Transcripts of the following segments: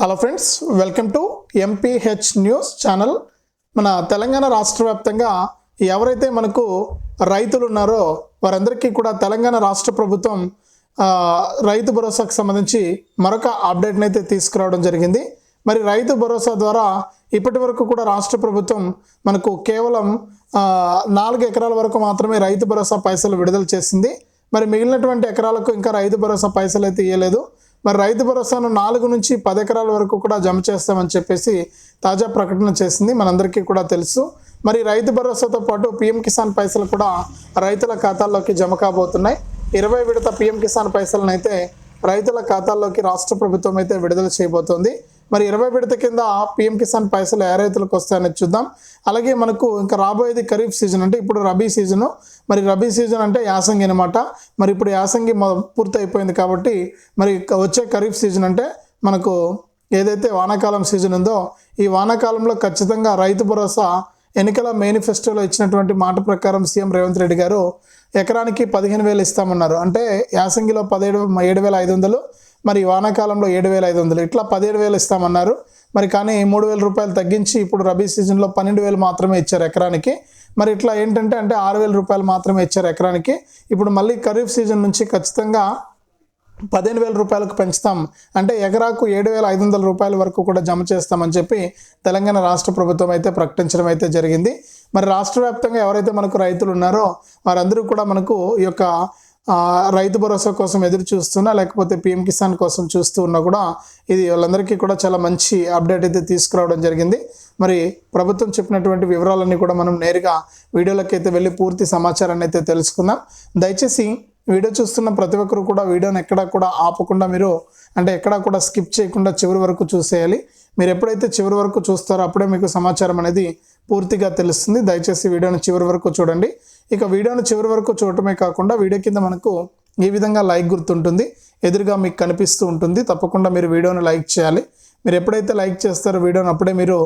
Hello friends welcome to MPH news channel మన తెలంగాణ రాష్ట్ర వ్యాప్తంగా ఎవరైతే మనకు రైతులు ఉన్నారో వారందరికీ కూడా తెలంగాణ రాష్ట్ర ప్రభుత్వం రైతు భరోసాకు సంబంధించి మరొక అప్డేట్ని అయితే తీసుకురావడం జరిగింది. మరి రైతు భరోసా ద్వారా ఇప్పటి వరకు కూడా రాష్ట్ర ప్రభుత్వం మనకు కేవలం నాలుగు ఎకరాల వరకు మాత్రమే రైతు భరోసా పైసలు విడుదల చేసింది. మరి మిగిలినటువంటి ఎకరాలకు ఇంకా రైతు భరోసా పైసలు అయితే ఇవ్వలేదు మరి రైతు భరోసాను నాలుగు నుంచి పది ఎకరాల వరకు కూడా జమ చేస్తామని చెప్పేసి తాజా ప్రకటన చేసింది. మనందరికీ కూడా తెలుసు. మరి రైతు భరోసాతో పాటు పిఎం కిసాన్ పైసలు కూడా రైతుల ఖాతాల్లోకి జమ కాబోతున్నాయి. ఇరవై విడత పిఎం కిసాన్ పైసలను అయితే రైతుల ఖాతాల్లోకి రాష్ట్ర ప్రభుత్వం అయితే విడుదల చేయబోతోంది. మరి ఇరవై విడత కింద పిఎం కిసాన్ పైసలు ఏ రైతులకు వస్తాయని చూద్దాం. అలాగే మనకు ఇంకా రాబోయేది ఖరీఫ్ సీజన్ అంటే ఇప్పుడు రబీ సీజను. మరి రబీ సీజన్ అంటే యాసంగి అనమాట మరి ఇప్పుడు యాసంగి పూర్తి అయిపోయింది కాబట్టి మరి వచ్చే ఖరీఫ్ సీజన్ అంటే మనకు ఏదైతే వానాకాలం సీజన్ ఉందో ఈ వానాకాలంలో ఖచ్చితంగా రైతు భరోసా ఎన్నికల మేనిఫెస్టోలో ఇచ్చినటువంటి మాట ప్రకారం సీఎం రేవంత్ రెడ్డి గారు ఎకరానికి పదిహేను వేలు ఇస్తామన్నారు. అంటే యాసంగిలో పదిహేడు ఏడు వేల ఐదు వందలు మరి వానాకాలంలో ఏడు వేల ఐదు వందలు ఇట్లా పదిహేడు వేలు ఇస్తామన్నారు. మరి కానీ మూడు వేల రూపాయలు తగ్గించి ఇప్పుడు రబీ సీజన్లో పన్నెండు వేలు మాత్రమే ఇచ్చారు ఎకరానికి. మరి ఇట్లా ఏంటంటే అంటే ఆరు వేల రూపాయలు మాత్రమే ఇచ్చారు ఎకరానికి. ఇప్పుడు మళ్ళీ ఖరీఫ్ సీజన్ నుంచి ఖచ్చితంగా పదిహేను వేల రూపాయలకు పెంచుతాం. అంటే ఎకరాకు ఏడు వేల ఐదు వందల రూపాయల వరకు కూడా జమ చేస్తామని చెప్పి తెలంగాణ రాష్ట్ర ప్రభుత్వం అయితే ప్రకటించడం అయితే జరిగింది. మరి రాష్ట్ర వ్యాప్తంగా ఎవరైతే మనకు రైతులు ఉన్నారో వారందరూ కూడా మనకు ఈ యొక్క రైతు భరోసా కోసం ఎదురు చూస్తున్నా లేకపోతే పిఎం కిసాన్ కోసం చూస్తూ ఉన్నా కూడా ఇది వాళ్ళందరికీ కూడా చాలా మంచి అప్డేట్ అయితే తీసుకురావడం జరిగింది. మరి ప్రభుత్వం చెప్పినటువంటి వివరాలన్నీ కూడా మనం నేరుగా వీడియోలోకి అయితే వెళ్ళి పూర్తి సమాచారాన్ని అయితే తెలుసుకుందాం. దయచేసి వీడియో చూస్తున్న ప్రతి ఒక్కరు కూడా వీడియోని ఎక్కడా కూడా ఆపకుండా మీరు అంటే ఎక్కడా కూడా స్కిప్ చేయకుండా చివరి వరకు చూసేయాలి. మీరు ఎప్పుడైతే చివరి వరకు చూస్తారో అప్పుడే మీకు సమాచారం అనేది పూర్తిగా తెలుస్తుంది. దయచేసి వీడియోని చివరి వరకు చూడండి. ఇక వీడియోను చివరి వరకు చూడటమే కాకుండా వీడియో కింద మనకు ఈ విధంగా లైక్ గుర్తుంటుంది ఎదురుగా మీకు కనిపిస్తూ ఉంటుంది. తప్పకుండా మీరు వీడియోను లైక్ చేయాలి. మీరు ఎప్పుడైతే లైక్ చేస్తారో వీడియోని అప్పుడే మీరు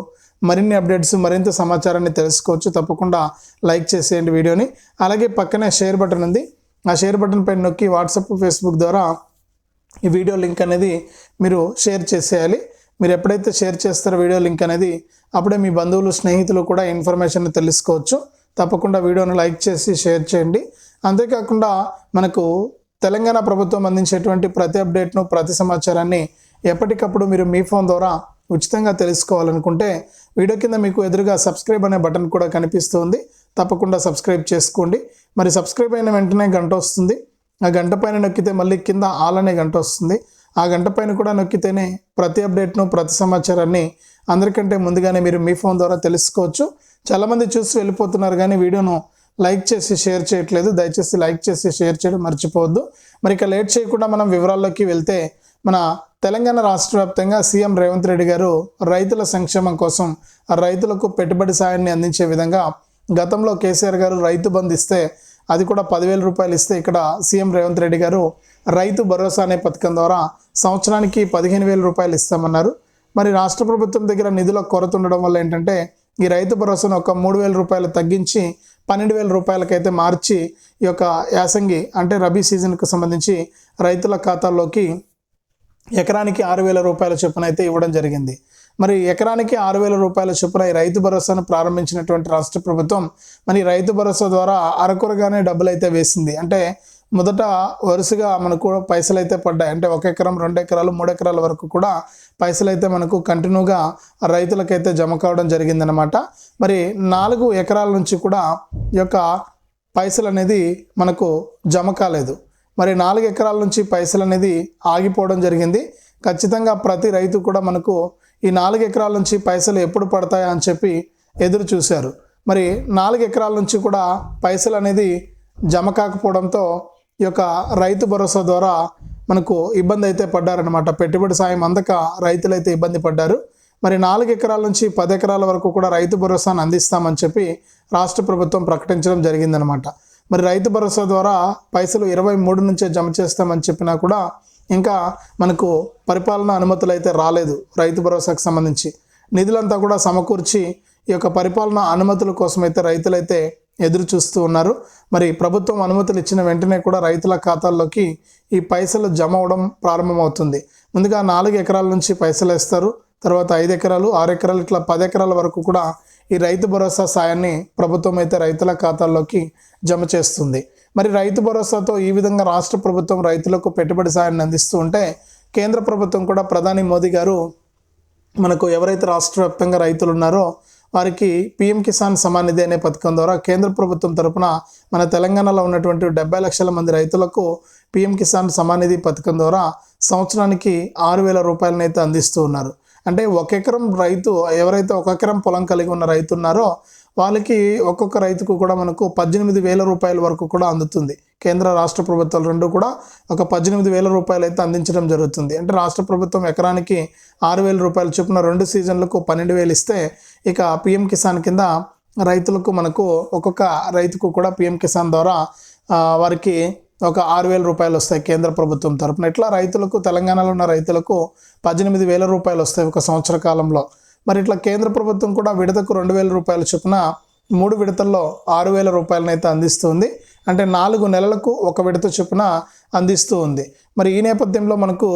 మరిన్ని అప్డేట్స్ మరింత సమాచారాన్ని తెలుసుకోవచ్చు. తప్పకుండా లైక్ చేసేయండి వీడియోని. అలాగే పక్కనే షేర్ బటన్ ఉంది. ఆ షేర్ బటన్ పైన నొక్కి వాట్సాప్ ఫేస్బుక్ ద్వారా ఈ వీడియో లింక్ అనేది మీరు షేర్ చేసేయాలి. మీరు ఎప్పుడైతే షేర్ చేస్తారో వీడియో లింక్ అనేది అప్పుడే మీ బంధువులు స్నేహితులు కూడా ఇన్ఫర్మేషన్ తెలుసుకోవచ్చు. తప్పకుండా వీడియోను లైక్ చేసి షేర్ చేయండి. అంతేకాకుండా మనకు తెలంగాణ ప్రభుత్వం అందించేటువంటి ప్రతి అప్డేట్ను ప్రతి సమాచారాన్ని ఎప్పటికప్పుడు మీరు మీ ఫోన్ ద్వారా ఉచితంగా తెలుసుకోవాలనుకుంటే వీడియో కింద మీకు ఎదురుగా సబ్స్క్రైబ్ అనే బటన్ కూడా కనిపిస్తుంది. తప్పకుండా సబ్స్క్రైబ్ చేసుకోండి. మరి సబ్స్క్రైబ్ అయిన వెంటనే గంట వస్తుంది. ఆ గంట పైన నొక్కితే మళ్ళీ కింద ఆల్ అనే గంట వస్తుంది. ఆ గంట పైన కూడా నొక్కితేనే ప్రతి అప్డేట్ను ప్రతి సమాచారాన్ని అందరికంటే ముందుగానే మీరు మీ ఫోన్ ద్వారా తెలుసుకోవచ్చు. చాలామంది చూసి వెళ్ళిపోతున్నారు కానీ వీడియోను లైక్ చేసి షేర్ చేయట్లేదు. దయచేసి లైక్ చేసి షేర్ చేయడం మర్చిపోవద్దు. మరి ఇక లేట్ చేయకుండా మనం వివరాల్లోకి వెళ్తే మన తెలంగాణ రాష్ట్ర వ్యాప్తంగా సీఎం రేవంత్ రెడ్డి గారు రైతుల సంక్షేమం కోసం రైతులకు పెట్టుబడి సాయాన్ని అందించే విధంగా గతంలో కేసీఆర్ గారు రైతు బంద్ ఇస్తే అది కూడా పదివేల రూపాయలు ఇస్తే ఇక్కడ సీఎం రేవంత్ రెడ్డి గారు రైతు భరోసా అనే పథకం ద్వారా సంవత్సరానికి పదిహేను వేల రూపాయలు ఇస్తామన్నారు. మరి రాష్ట్ర ప్రభుత్వం దగ్గర నిధుల కొరత ఉండడం వల్ల ఏంటంటే ఈ రైతు భరోసాను ఒక మూడు వేల రూపాయలు తగ్గించి పన్నెండు వేల రూపాయలకైతే మార్చి ఈ యొక్క యాసంగి అంటే రబీ సీజన్కు సంబంధించి రైతుల ఖాతాల్లోకి ఎకరానికి ఆరు వేల రూపాయల చొప్పున అయితే ఇవ్వడం జరిగింది. మరి ఎకరానికి ఆరు వేల రూపాయల చొప్పున ఈ రైతు భరోసాను ప్రారంభించినటువంటి రాష్ట్ర ప్రభుత్వం మరి రైతు భరోసా ద్వారా అరకొరగానే డబ్బులు అయితే వేసింది. అంటే మొదట వరుసగా మనకు పైసలు అయితే పడ్డాయి. అంటే ఒక ఎకరం రెండు ఎకరాలు మూడు ఎకరాల వరకు కూడా పైసలు అయితే మనకు కంటిన్యూగా రైతులకైతే జమ కావడం జరిగిందనమాట మరి నాలుగు ఎకరాల నుంచి కూడా ఈ యొక్క పైసలు అనేది మనకు జమ కాలేదు. మరి నాలుగు ఎకరాల నుంచి పైసలు అనేది ఆగిపోవడం జరిగింది. ఖచ్చితంగా ప్రతి రైతు కూడా మనకు ఈ నాలుగు ఎకరాల నుంచి పైసలు ఎప్పుడు పడతాయా అని చెప్పి ఎదురు చూశారు. మరి నాలుగు ఎకరాల నుంచి కూడా పైసలు అనేది జమ కాకపోవడంతో ఈ యొక్క రైతు భరోసా ద్వారా మనకు ఇబ్బంది అయితే పడ్డారనమాట పెట్టుబడి సాయం అందక రైతులైతే ఇబ్బంది పడ్డారు. మరి నాలుగు ఎకరాల నుంచి పది ఎకరాల వరకు కూడా రైతు భరోసాను అందిస్తామని చెప్పి రాష్ట్ర ప్రభుత్వం ప్రకటించడం జరిగిందనమాట మరి రైతు భరోసా ద్వారా పైసలు ఇరవై మూడు నుంచే జమ చేస్తామని చెప్పినా కూడా ఇంకా మనకు పరిపాలన అనుమతులు అయితే రాలేదు రైతు భరోసాకు సంబంధించి. నిధులంతా కూడా సమకూర్చి ఈ యొక్క పరిపాలన అనుమతుల కోసం అయితే రైతులైతే ఎదురు చూస్తూ ఉన్నారు. మరి ప్రభుత్వం అనుమతులు ఇచ్చిన వెంటనే కూడా రైతుల ఖాతాల్లోకి ఈ పైసలు జమ అవడం ప్రారంభమవుతుంది. ముందుగా నాలుగు ఎకరాల నుంచి పైసలు వేస్తారు. తర్వాత ఐదు ఎకరాలు ఆరు ఎకరాలు ఇట్లా పది ఎకరాల వరకు కూడా ఈ రైతు భరోసా సాయాన్ని ప్రభుత్వం అయితే రైతుల ఖాతాల్లోకి జమ చేస్తుంది. మరి రైతు భరోసాతో ఈ విధంగా రాష్ట్ర ప్రభుత్వం రైతులకు పెట్టుబడి సాయాన్ని అందిస్తూ ఉంటే కేంద్ర ప్రభుత్వం కూడా ప్రధాని మోదీ గారు మనకు ఎవరైతే రాష్ట్ర వ్యాప్తంగా రైతులు ఉన్నారో వారికి పిఎం కిసాన్ సమాన్ నిధి అనే పథకం ద్వారా కేంద్ర ప్రభుత్వం తరపున మన తెలంగాణలో ఉన్నటువంటి డెబ్బై లక్షల మంది రైతులకు పిఎం కిసాన్ సమాన్ నిధి పథకం ద్వారా సంవత్సరానికి ఆరు వేల రూపాయలనైతే అందిస్తూ ఉన్నారు. అంటే ఒక ఎకరం రైతు ఎవరైతే ఒక ఎకరం పొలం కలిగి ఉన్న రైతు ఉన్నారో వాళ్ళకి ఒక్కొక్క రైతుకు కూడా మనకు పద్దెనిమిది వేల రూపాయల వరకు కూడా అందుతుంది. కేంద్ర రాష్ట్ర ప్రభుత్వాలు రెండు కూడా ఒక పద్దెనిమిది వేల రూపాయలు అయితే అందించడం జరుగుతుంది. అంటే రాష్ట్ర ప్రభుత్వం ఎకరానికి ఆరు వేల రూపాయలు చొప్పున రెండు సీజన్లకు పన్నెండు వేలు ఇస్తే ఇక పిఎం కిసాన్ కింద రైతులకు మనకు ఒక్కొక్క రైతుకు కూడా పిఎం కిసాన్ ద్వారా వారికి ఒక ఆరు వేల రూపాయలు వస్తాయి కేంద్ర ప్రభుత్వం తరపున. ఇట్లా రైతులకు తెలంగాణలో ఉన్న రైతులకు పద్దెనిమిది వేల రూపాయలు వస్తాయి ఒక సంవత్సర కాలంలో. మరి ఇట్లా కేంద్ర ప్రభుత్వం కూడా విడతకు రెండు వేల రూపాయల చొప్పున మూడు విడతల్లో ఆరు వేల రూపాయలనైతే అందిస్తుంది. అంటే నాలుగు నెలలకు ఒక విడత చొప్పున అందిస్తూ ఉంది. మరి ఈ నేపథ్యంలో మనకు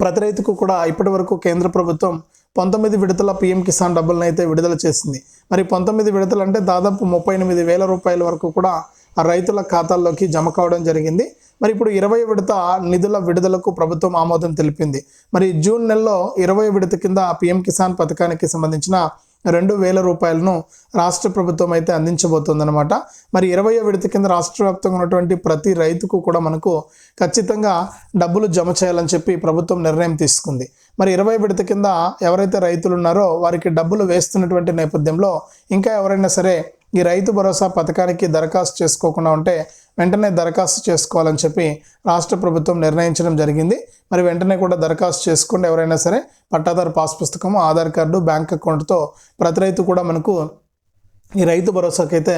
ప్రతి రైతుకు కూడా ఇప్పటి వరకు కేంద్ర ప్రభుత్వం పంతొమ్మిది విడతల పిఎం కిసాన్ డబ్బులను అయితే విడుదల చేసింది. మరి పంతొమ్మిది విడతలు అంటే దాదాపు ముప్పై ఎనిమిది వేల రూపాయల వరకు కూడా ఆ రైతుల ఖాతాల్లోకి జమ కావడం జరిగింది. మరి ఇప్పుడు ఇరవై విడత నిధుల విడుదలకు ప్రభుత్వం ఆమోదం తెలిపింది. మరి జూన్ నెలలో ఇరవై విడత కింద పిఎం కిసాన్ పథకానికి సంబంధించిన రెండు వేల రూపాయలను రాష్ట్ర ప్రభుత్వం అయితే అందించబోతోందనమాట మరి ఇరవయో విడత కింద రాష్ట్ర వ్యాప్తంగా ఉన్నటువంటి ప్రతి రైతుకు కూడా మనకు ఖచ్చితంగా డబ్బులు జమ చేయాలని చెప్పి ప్రభుత్వం నిర్ణయం తీసుకుంది. మరి ఇరవై విడత కింద ఎవరైతే రైతులు ఉన్నారో వారికి డబ్బులు వేస్తున్నటువంటి నేపథ్యంలో ఇంకా ఎవరైనా సరే ఈ రైతు భరోసా పథకానికి దరఖాస్తు చేసుకోకుండా ఉంటే వెంటనే దరఖాస్తు చేసుకోవాలని చెప్పి రాష్ట్ర ప్రభుత్వం నిర్ణయించడం జరిగింది. మరి వెంటనే కూడా దరఖాస్తు చేసుకుంటే ఎవరైనా సరే పట్టాదారు పాస్ పుస్తకము ఆధార్ కార్డు బ్యాంక్ అకౌంట్తో ప్రతి రైతు కూడా మనకు ఈ రైతు భరోసాకి అయితే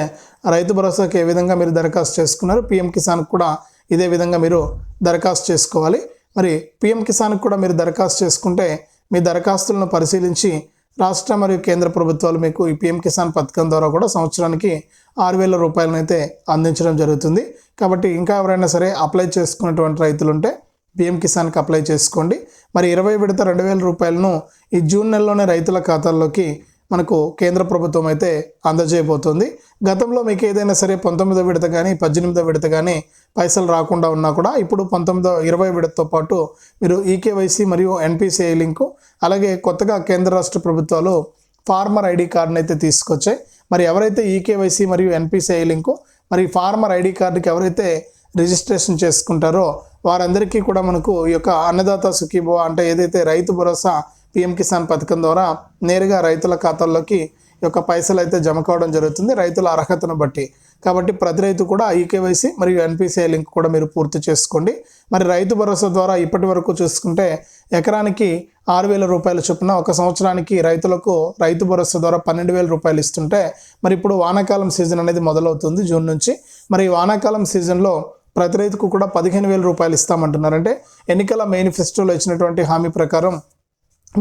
రైతు భరోసాకి ఏ విధంగా మీరు దరఖాస్తు చేసుకున్నారు పిఎం కిసాన్కి కూడా ఇదే విధంగా మీరు దరఖాస్తు చేసుకోవాలి. మరి పిఎం కిసాన్కి కూడా మీరు దరఖాస్తు చేసుకుంటే మీ దరఖాస్తులను పరిశీలించి రాష్ట్ర మరియు కేంద్ర ప్రభుత్వాలు మీకు ఈ పిఎం కిసాన్ పథకం ద్వారా కూడా సంవత్సరానికి ఆరు వేల రూపాయలను అయితే అందించడం జరుగుతుంది. కాబట్టి ఇంకా ఎవరైనా సరే అప్లై చేసుకున్నటువంటి రైతులు ఉంటే పిఎం కిసాన్కి అప్లై చేసుకోండి. మరి ఇరవై విడత రెండు వేల రూపాయలను ఈ జూన్ నెలలోనే రైతుల ఖాతాల్లోకి మనకు కేంద్ర ప్రభుత్వం అయితే అందజేయబోతుంది. గతంలో మీకు ఏదైనా సరే పంతొమ్మిదో విడత కానీ పద్దెనిమిదో విడత కానీ పైసలు రాకుండా ఉన్నా కూడా ఇప్పుడు పంతొమ్మిదో ఇరవై విడతతో పాటు మీరు ఈకేవైసీ మరియు ఎన్పిసిఐ లింకు అలాగే కొత్తగా కేంద్ర రాష్ట్ర ప్రభుత్వాలు ఫార్మర్ ఐడి కార్డును అయితే తీసుకొచ్చాయి. మరి ఎవరైతే ఈకేవైసీ మరియు ఎన్పిసిఐ లింకు మరి ఫార్మర్ ఐడి కార్డుకి ఎవరైతే రిజిస్ట్రేషన్ చేసుకుంటారో వారందరికీ కూడా మనకు ఈ యొక్క అన్నదాత సుఖీభవ అంటే ఏదైతే రైతు భరోసా పిఎం కిసాన్ పథకం ద్వారా నేరుగా రైతుల ఖాతాల్లోకి యొక్క పైసలు అయితే జమ కావడం జరుగుతుంది. రైతుల అర్హతను బట్టి. కాబట్టి ప్రతి రైతు కూడా ఈకేవైసీ మరియు ఎన్పిసిఐ లింక్ కూడా మీరు పూర్తి చేసుకోండి. మరి రైతు భరోసా ద్వారా ఇప్పటి వరకు చూసుకుంటే ఎకరానికి ఆరు వేల రూపాయల చొప్పున ఒక సంవత్సరానికి రైతులకు రైతు భరోసా ద్వారా పన్నెండు వేల రూపాయలు ఇస్తుంటే మరి ఇప్పుడు వానాకాలం సీజన్ అనేది మొదలవుతుంది జూన్ నుంచి. మరి వానాకాలం సీజన్లో ప్రతి రైతుకు కూడా పదిహేను వేల రూపాయలు ఇస్తామంటున్నారంటే ఎన్నికల మేనిఫెస్టోలో ఇచ్చినటువంటి హామీ ప్రకారం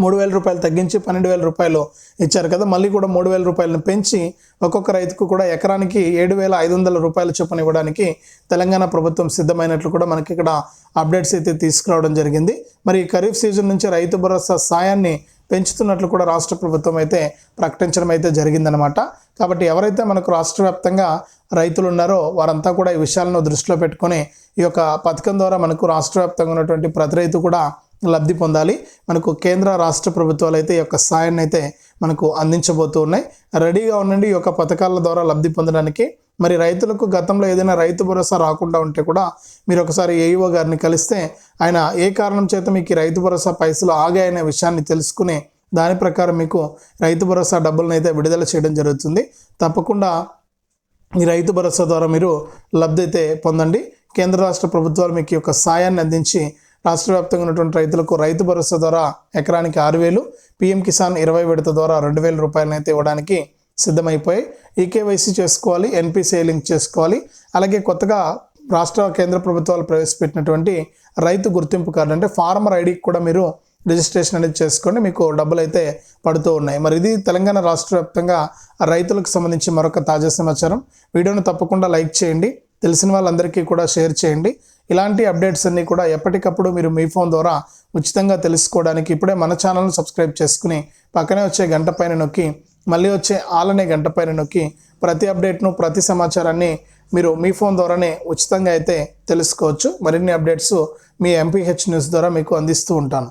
మూడు వేల రూపాయలు తగ్గించి పన్నెండు వేల రూపాయలు ఇచ్చారు కదా. మళ్ళీ కూడా మూడు వేల రూపాయలను పెంచి ఒక్కొక్క రైతుకు కూడా ఎకరానికి ఏడు వేల ఐదు వందల రూపాయల చొప్పున ఇవ్వడానికి తెలంగాణ ప్రభుత్వం సిద్ధమైనట్లు కూడా మనకి ఇక్కడ అప్డేట్స్ అయితే తీసుకురావడం జరిగింది. మరి ఖరీఫ్ సీజన్ నుంచి రైతు భరోసా సాయాన్ని పెంచుతున్నట్లు కూడా రాష్ట్ర ప్రభుత్వం అయితే ప్రకటించడం అయితే జరిగిందనమాట కాబట్టి ఎవరైతే మనకు రాష్ట్ర వ్యాప్తంగా రైతులు ఉన్నారో వారంతా కూడా ఈ విషయాలను దృష్టిలో పెట్టుకొని ఈ యొక్క పథకం ద్వారా మనకు రాష్ట్ర వ్యాప్తంగా ఉన్నటువంటి ప్రతి రైతు కూడా లబ్ధి పొందాలి. మనకు కేంద్ర రాష్ట్ర ప్రభుత్వాలు అయితే ఈ యొక్క సాయాన్ని అయితే మనకు అందించబోతూ ఉన్నాయి. రెడీగా ఉండండి. ఈ యొక్క పథకాల ద్వారా లబ్ధి పొందడానికి. మరి రైతులకు గతంలో ఏదైనా రైతు భరోసా రాకుండా ఉంటే కూడా మీరు ఒకసారి ఏఈఓ గారిని కలిస్తే ఆయన ఏ కారణం చేత మీకు ఈ రైతు భరోసా పైసలు ఆగాయనే విషయాన్ని తెలుసుకుని దాని ప్రకారం మీకు రైతు భరోసా డబ్బులను అయితే విడుదల చేయడం జరుగుతుంది. తప్పకుండా ఈ రైతు భరోసా ద్వారా మీరు లబ్ధి అయితే పొందండి. కేంద్ర రాష్ట్ర ప్రభుత్వాలు మీకు ఈ యొక్క సాయాన్ని అందించి రాష్ట్ర వ్యాప్తంగా ఉన్నటువంటి రైతులకు రైతు భరోసా ద్వారా ఎకరానికి ఆరు వేలు పిఎం కిసాన్ ఇరవై విడత ద్వారా రెండు వేల రూపాయలను అయితే ఇవ్వడానికి సిద్ధమైపోయి ఈకేవైసీ చేసుకోవాలి ఎన్పిసిఐ లింక్ చేసుకోవాలి. అలాగే కొత్తగా రాష్ట్ర కేంద్ర ప్రభుత్వాలు ప్రవేశపెట్టినటువంటి రైతు గుర్తింపు కార్డు అంటే ఫార్మర్ ఐడికి కూడా మీరు రిజిస్ట్రేషన్ అనేది చేసుకోండి. మీకు డబ్బులు అయితే పడుతూ ఉన్నాయి. మరి ఇది తెలంగాణ రాష్ట్ర వ్యాప్తంగా రైతులకు సంబంధించి మరొక తాజా సమాచారం. వీడియోను తప్పకుండా లైక్ చేయండి. తెలిసిన వాళ్ళందరికీ కూడా షేర్ చేయండి. ఇలాంటి అప్డేట్స్ అన్నీ కూడా ఎప్పటికప్పుడు మీరు మీ ఫోన్ ద్వారా ఉచితంగా తెలుసుకోవడానికి ఇప్పుడే మన ఛానల్ను సబ్స్క్రైబ్ చేసుకుని పక్కనే వచ్చే గంట పైన నొక్కి మళ్ళీ వచ్చే ఆలనే గంట పైన నొక్కి ప్రతి అప్డేట్ను ప్రతి సమాచారాన్ని మీరు మీ ఫోన్ ద్వారానే ఉచితంగా అయితే తెలుసుకోవచ్చు. మరిన్ని అప్డేట్స్ మీ ఎంపీహెచ్ న్యూస్ ద్వారా మీకు అందిస్తూ ఉంటాను.